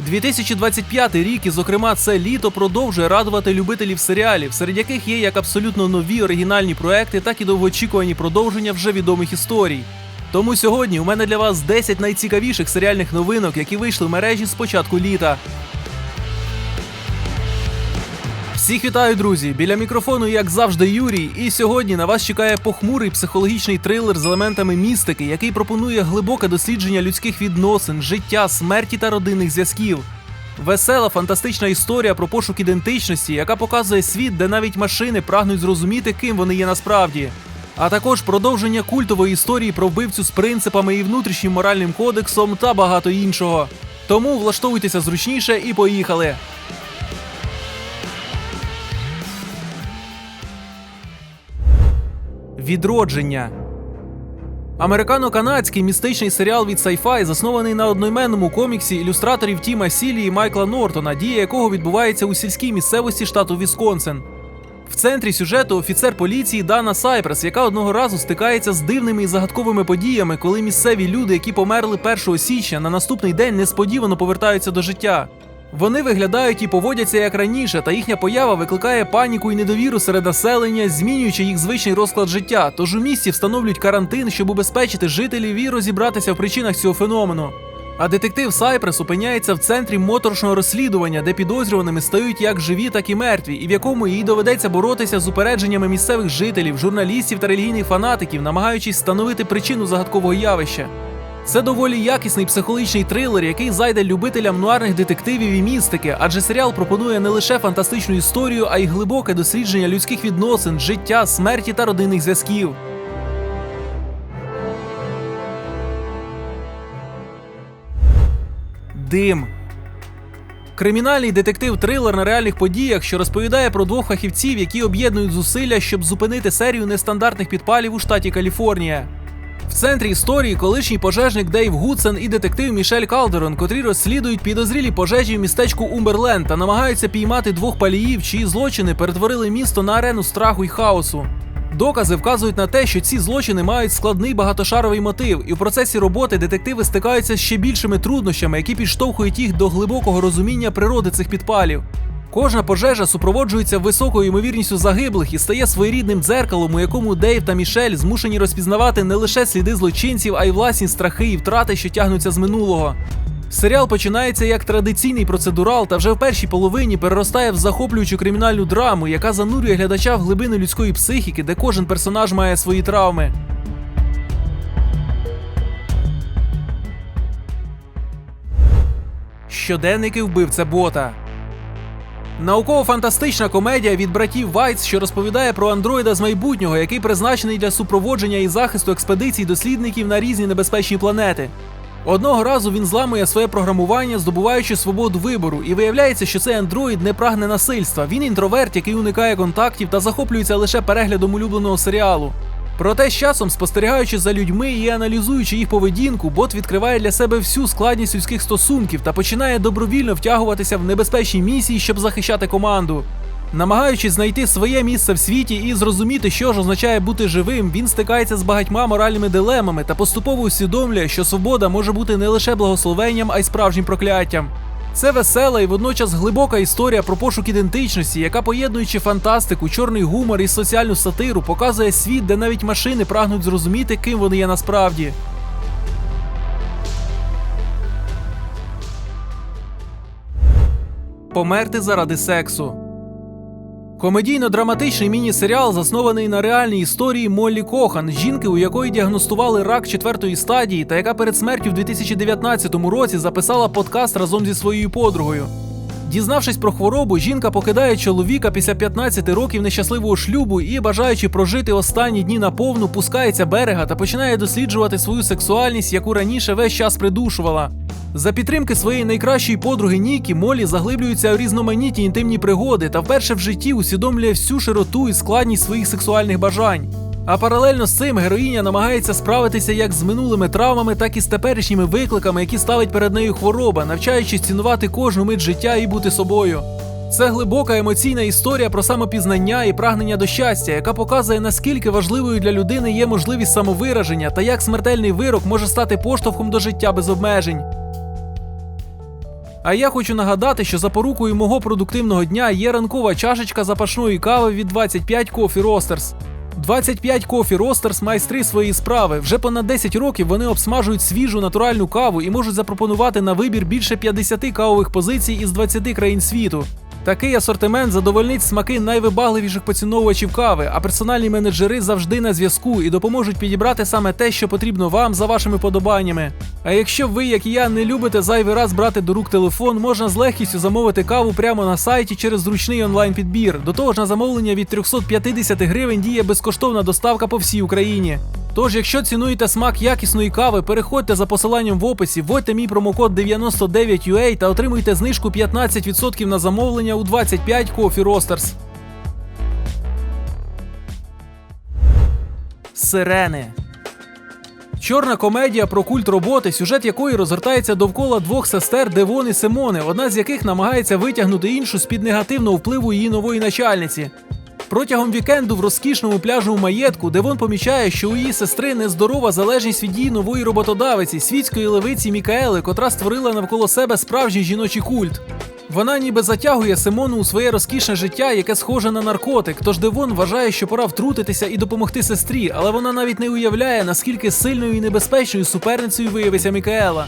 2025 рік, і зокрема, це літо продовжує радувати любителів серіалів, серед яких є як абсолютно нові оригінальні проекти, так і довгоочікувані продовження вже відомих історій. Тому сьогодні у мене для вас 10 найцікавіших серіальних новинок, які вийшли в мережі з початку літа. Всіх вітаю, друзі! Біля мікрофону, як завжди, Юрій. І сьогодні на вас чекає похмурий психологічний трилер з елементами містики, який пропонує глибоке дослідження людських відносин, життя, смерті та родинних зв'язків. Весела, фантастична історія про пошук ідентичності, яка показує світ, де навіть машини прагнуть зрозуміти, ким вони є насправді. А також продовження культової історії про вбивцю з принципами і внутрішнім моральним кодексом та багато іншого. Тому влаштовуйтеся зручніше і поїхали. Відродження. Американо-канадський містичний серіал від Sci-Fi заснований на одноіменному коміксі ілюстраторів Тіма Сілі і Майкла Нортона, дія якого відбувається у сільській місцевості штату Вісконсин. В центрі сюжету офіцер поліції Дана Сайпрес, яка одного разу стикається з дивними і загадковими подіями, коли місцеві люди, які померли 1 січня, на наступний день несподівано повертаються до життя. Вони виглядають і поводяться як раніше, та їхня поява викликає паніку і недовіру серед населення, змінюючи їх звичний розклад життя. Тож у місті встановлюють карантин, щоб убезпечити жителів і розібратися в причинах цього феномену. А детектив Сайпрес опиняється в центрі моторошного розслідування, де підозрюваними стають як живі, так і мертві, і в якому їй доведеться боротися з упередженнями місцевих жителів, журналістів та релігійних фанатиків, намагаючись встановити причину загадкового явища. Це доволі якісний психологічний трилер, який зайде любителям нуарних детективів і містики, адже серіал пропонує не лише фантастичну історію, а й глибоке дослідження людських відносин, життя, смерті та родинних зв'язків. Дим. Кримінальний детектив-трилер на реальних подіях, що розповідає про двох фахівців, які об'єднують зусилля, щоб зупинити серію нестандартних підпалів у штаті Каліфорнія. В центрі історії колишній пожежник Дейв Гудсен і детектив Мішель Калдерон, котрі розслідують підозрілі пожежі в містечку Умберленд та намагаються піймати двох паліїв, чиї злочини перетворили місто на арену страху й хаосу. Докази вказують на те, що ці злочини мають складний багатошаровий мотив, і в процесі роботи детективи стикаються з ще більшими труднощами, які підштовхують їх до глибокого розуміння природи цих підпалів. Кожна пожежа супроводжується високою ймовірністю загиблих і стає своєрідним дзеркалом, у якому Дейв та Мішель змушені розпізнавати не лише сліди злочинців, а й власні страхи і втрати, що тягнуться з минулого. Серіал починається як традиційний процедурал, та вже в першій половині переростає в захоплюючу кримінальну драму, яка занурює глядача в глибину людської психіки, де кожен персонаж має свої травми. Щоденники вбивця бота. Науково-фантастична комедія від братів Вайц, що розповідає про андроїда з майбутнього, який призначений для супроводження і захисту експедицій дослідників на різні небезпечні планети. Одного разу він зламує своє програмування, здобуваючи свободу вибору, і виявляється, що цей андроїд не прагне насильства. Він інтроверт, який уникає контактів та захоплюється лише переглядом улюбленого серіалу. Проте з часом, спостерігаючи за людьми і аналізуючи їх поведінку, бот відкриває для себе всю складність людських стосунків та починає добровільно втягуватися в небезпечні місії, щоб захищати команду. Намагаючись знайти своє місце в світі і зрозуміти, що ж означає бути живим, він стикається з багатьма моральними дилемами та поступово усвідомлює, що свобода може бути не лише благословенням, а й справжнім прокляттям. Це весела і водночас глибока історія про пошук ідентичності, яка, поєднуючи фантастику, чорний гумор і соціальну сатиру, показує світ, де навіть машини прагнуть зрозуміти, ким вони є насправді. Померти заради сексу. Комедійно-драматичний міні-серіал заснований на реальній історії Моллі Кохан, жінки, у якої діагностували рак четвертої стадії, та яка перед смертю в 2019 році записала подкаст разом зі своєю подругою. Дізнавшись про хворобу, жінка покидає чоловіка після 15 років нещасливого шлюбу і, бажаючи прожити останні дні наповну, пускається берега та починає досліджувати свою сексуальність, яку раніше весь час придушувала. За підтримки своєї найкращої подруги Нікі, Молі заглиблюється у різноманітні інтимні пригоди та вперше в житті усвідомлює всю широту і складність своїх сексуальних бажань. А паралельно з цим героїня намагається справитися як з минулими травмами, так і з теперішніми викликами, які ставить перед нею хвороба, навчаючись цінувати кожну мить життя і бути собою. Це глибока емоційна історія про самопізнання і прагнення до щастя, яка показує, наскільки важливою для людини є можливість самовираження та як смертельний вирок може стати поштовхом до життя без обмежень. А я хочу нагадати, що запорукою мого продуктивного дня є ранкова чашечка запашної кави від 25 Coffee Roasters. 25 Coffee Roasters – майстри своєї справи. Вже понад 10 років вони обсмажують свіжу натуральну каву і можуть запропонувати на вибір більше 50 кавових позицій із 20 країн світу. Такий асортимент задовольнить смаки найвибагливіших поціновувачів кави, а персональні менеджери завжди на зв'язку і допоможуть підібрати саме те, що потрібно вам за вашими подобаннями. А якщо ви, як і я, не любите зайвий раз брати до рук телефон, можна з легкістю замовити каву прямо на сайті через зручний онлайн-підбір. До того ж, на замовлення від 350 гривень діє безкоштовна доставка по всій Україні. Тож, якщо цінуєте смак якісної кави, переходьте за посиланням в описі, вводьте мій промокод 99UA та отримуйте знижку 15% на замовлення у 25 Coffee Roasters. Сирени. Чорна комедія про культ роботи, сюжет якої розгортається довкола двох сестер Девон Симони, одна з яких намагається витягнути іншу з під негативного впливу її нової начальниці. Протягом вікенду в розкішному пляжному маєтку Девон помічає, що у її сестри нездорова залежність від її нової роботодавиці, світської левиці Мікаели, котра створила навколо себе справжній жіночий культ. Вона ніби затягує Симону у своє розкішне життя, яке схоже на наркотик. Тож Девон вважає, що пора втрутитися і допомогти сестрі, але вона навіть не уявляє, наскільки сильною і небезпечною суперницею виявиться Мікаела.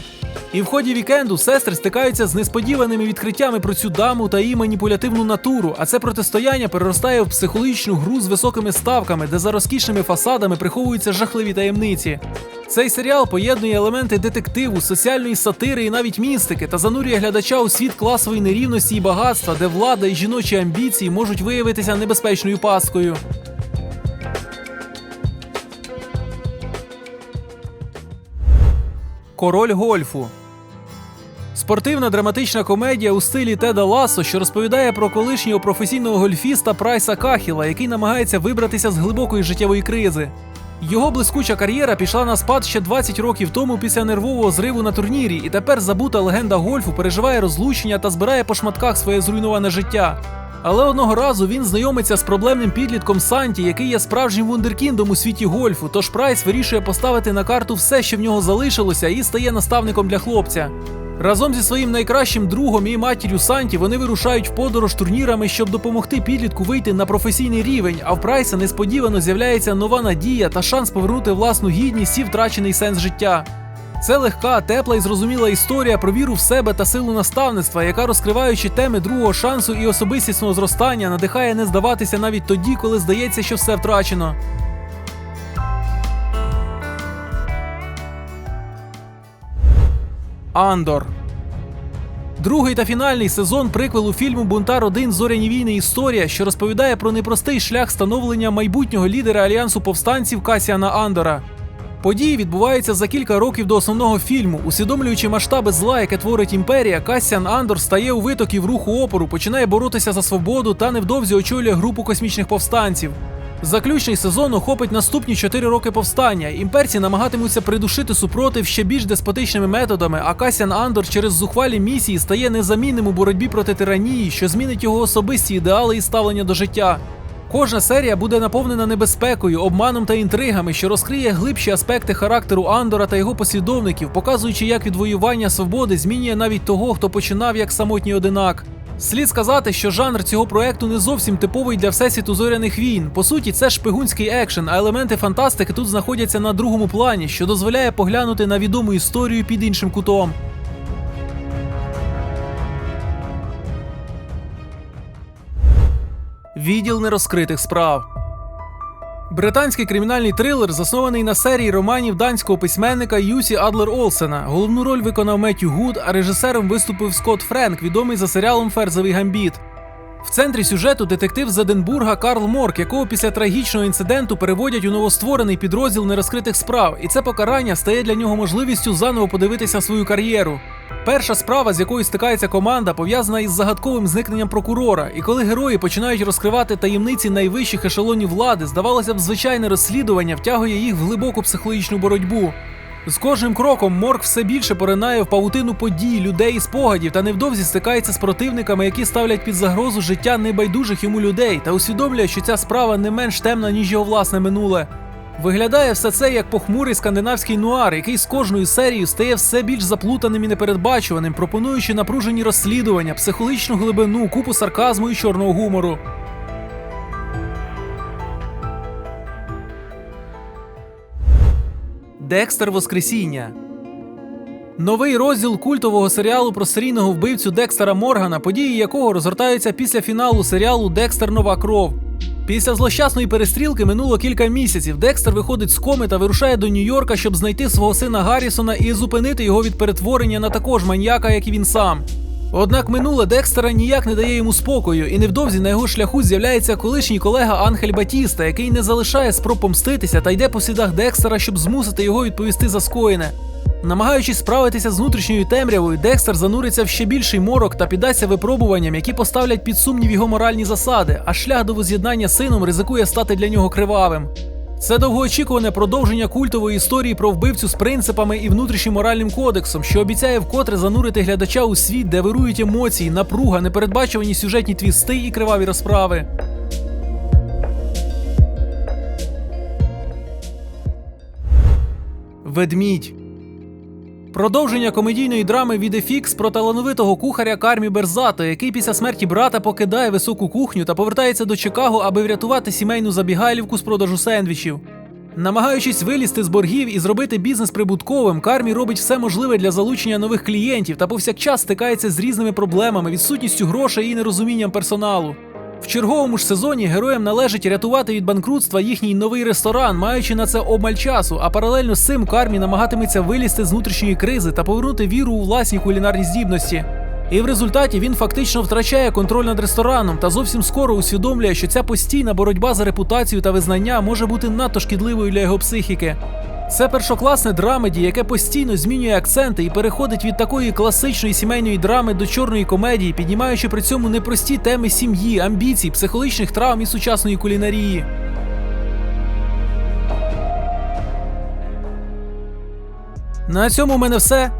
І в ході вікенду сестри стикаються з несподіваними відкриттями про цю даму та її маніпулятивну натуру, а це протистояння переростає в психологічну гру з високими ставками, де за розкішними фасадами приховуються жахливі таємниці. Цей серіал поєднує елементи детективу, соціальної сатири і навіть містики та занурює глядача у світ класової нерівності і багатства, де влада і жіночі амбіції можуть виявитися небезпечною пасткою. Король гольфу. Спортивна драматична комедія у стилі Теда Лассо, що розповідає про колишнього професійного гольфіста Прайса Кахіла, який намагається вибратися з глибокої життєвої кризи. Його блискуча кар'єра пішла на спад ще 20 років тому після нервового зриву на турнірі, і тепер забута легенда гольфу переживає розлучення та збирає по шматках своє зруйноване життя. Але одного разу він знайомиться з проблемним підлітком Санті, який є справжнім вундеркіндом у світі гольфу. Тож Прайс вирішує поставити на карту все, що в нього залишилося, і стає наставником для хлопця. Разом зі своїм найкращим другом і матір'ю Санті вони вирушають в подорож турнірами, щоб допомогти підлітку вийти на професійний рівень. А в Прайса несподівано з'являється нова надія та шанс повернути власну гідність і втрачений сенс життя. Це легка, тепла і зрозуміла історія про віру в себе та силу наставництва, яка, розкриваючи теми другого шансу і особистісного зростання, надихає не здаватися навіть тоді, коли здається, що все втрачено. Андор. Другий та фінальний сезон приквелу фільму Бунтар 1 Зоряні війни. Історія, що розповідає про непростий шлях становлення майбутнього лідера альянсу повстанців Касіана Андора. Події відбуваються за кілька років до основного фільму. Усвідомлюючи масштаби зла, яке творить імперія, Касіан Андор стає у витоків руху опору, починає боротися за свободу та невдовзі очолює групу космічних повстанців. Заключний сезон охопить наступні 4 роки повстання. Імперці намагатимуться придушити супротив ще більш деспотичними методами, а Касян Андор через зухвалі місії стає незамінним у боротьбі проти тиранії, що змінить його особисті ідеали і ставлення до життя. Кожна серія буде наповнена небезпекою, обманом та інтригами, що розкриє глибші аспекти характеру Андора та його послідовників, показуючи, як відвоювання свободи змінює навіть того, хто починав як самотній одинак. Слід сказати, що жанр цього проекту не зовсім типовий для всесвіту зоряних війн. По суті, це шпигунський екшен, а елементи фантастики тут знаходяться на другому плані, що дозволяє поглянути на відому історію під іншим кутом. Відділ нерозкритих справ. Британський кримінальний трилер заснований на серії романів данського письменника Юсі Адлер Олсена. Головну роль виконав Меттю Гуд, а режисером виступив Скотт Френк, відомий за серіалом Ферзовий гамбіт. В центрі сюжету детектив з Единбурга Карл Морк, якого після трагічного інциденту переводять у новостворений підрозділ нерозкритих справ, і це покарання стає для нього можливістю заново подивитися свою кар'єру. Перша справа, з якою стикається команда, пов'язана із загадковим зникненням прокурора. І коли герої починають розкривати таємниці найвищих ешелонів влади, здавалося б, звичайне розслідування втягує їх в глибоку психологічну боротьбу. З кожним кроком Морк все більше поринає в павутину подій, людей і спогадів та невдовзі стикається з противниками, які ставлять під загрозу життя небайдужих йому людей, та усвідомлює, що ця справа не менш темна, ніж його власне минуле. Виглядає все це як похмурий скандинавський нуар, який з кожною серією стає все більш заплутаним і непередбачуваним, пропонуючи напружені розслідування, психологічну глибину, купу сарказму і чорного гумору. Декстер Воскресіння. Новий розділ культового серіалу про серійного вбивцю Декстера Моргана, події якого розгортаються після фіналу серіалу Декстер Нова кров. Після злощасної перестрілки минуло кілька місяців. Декстер виходить з коми та вирушає до Нью-Йорка, щоб знайти свого сина Гаррісона і зупинити його від перетворення на також маньяка, як і він сам. Однак минуле Декстера ніяк не дає йому спокою, і невдовзі на його шляху з'являється колишній колега Анхель Батіста, який не залишає спроб помститися та йде по слідах Декстера, щоб змусити його відповісти за скоєне. Намагаючись справитися з внутрішньою темрявою, Декстер зануриться в ще більший морок та піддасться випробуванням, які поставлять під сумнів його моральні засади, а шлях до воз'єднання з сином ризикує стати для нього кривавим. Це довгоочікуване продовження культової історії про вбивцю з принципами і внутрішнім моральним кодексом, що обіцяє вкотре занурити глядача у світ, де вирують емоції, напруга, непередбачувані сюжетні твісти і криваві розправи. Ведмідь. Продовження комедійної драми від FX про талановитого кухаря Кармі Берзато, який після смерті брата покидає високу кухню та повертається до Чикаго, аби врятувати сімейну забігайлівку з продажу сендвічів. Намагаючись вилізти з боргів і зробити бізнес прибутковим, Кармі робить все можливе для залучення нових клієнтів та повсякчас стикається з різними проблемами, відсутністю грошей і нерозумінням персоналу. В черговому ж сезоні героям належить рятувати від банкрутства їхній новий ресторан, маючи на це обмаль часу, а паралельно з цим Кармі намагатиметься вилізти з внутрішньої кризи та повернути віру у власні кулінарні здібності. І в результаті він фактично втрачає контроль над рестораном та зовсім скоро усвідомлює, що ця постійна боротьба за репутацію та визнання може бути надто шкідливою для його психіки. Це першокласне драмеді, яке постійно змінює акценти і переходить від такої класичної сімейної драми до чорної комедії, піднімаючи при цьому непрості теми сім'ї, амбіцій, психологічних травм і сучасної кулінарії. На цьому в мене все.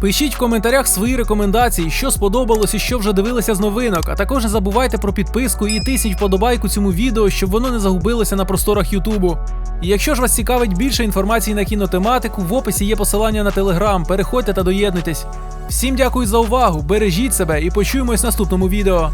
Пишіть в коментарях свої рекомендації, що сподобалось і що вже дивилися з новинок. А також не забувайте про підписку і тисніть вподобайку цьому відео, щоб воно не загубилося на просторах Ютубу. І якщо ж вас цікавить більше інформації на кінотематику, в описі є посилання на телеграм. Переходьте та доєднуйтесь. Всім дякую за увагу, бережіть себе і почуємось в наступному відео.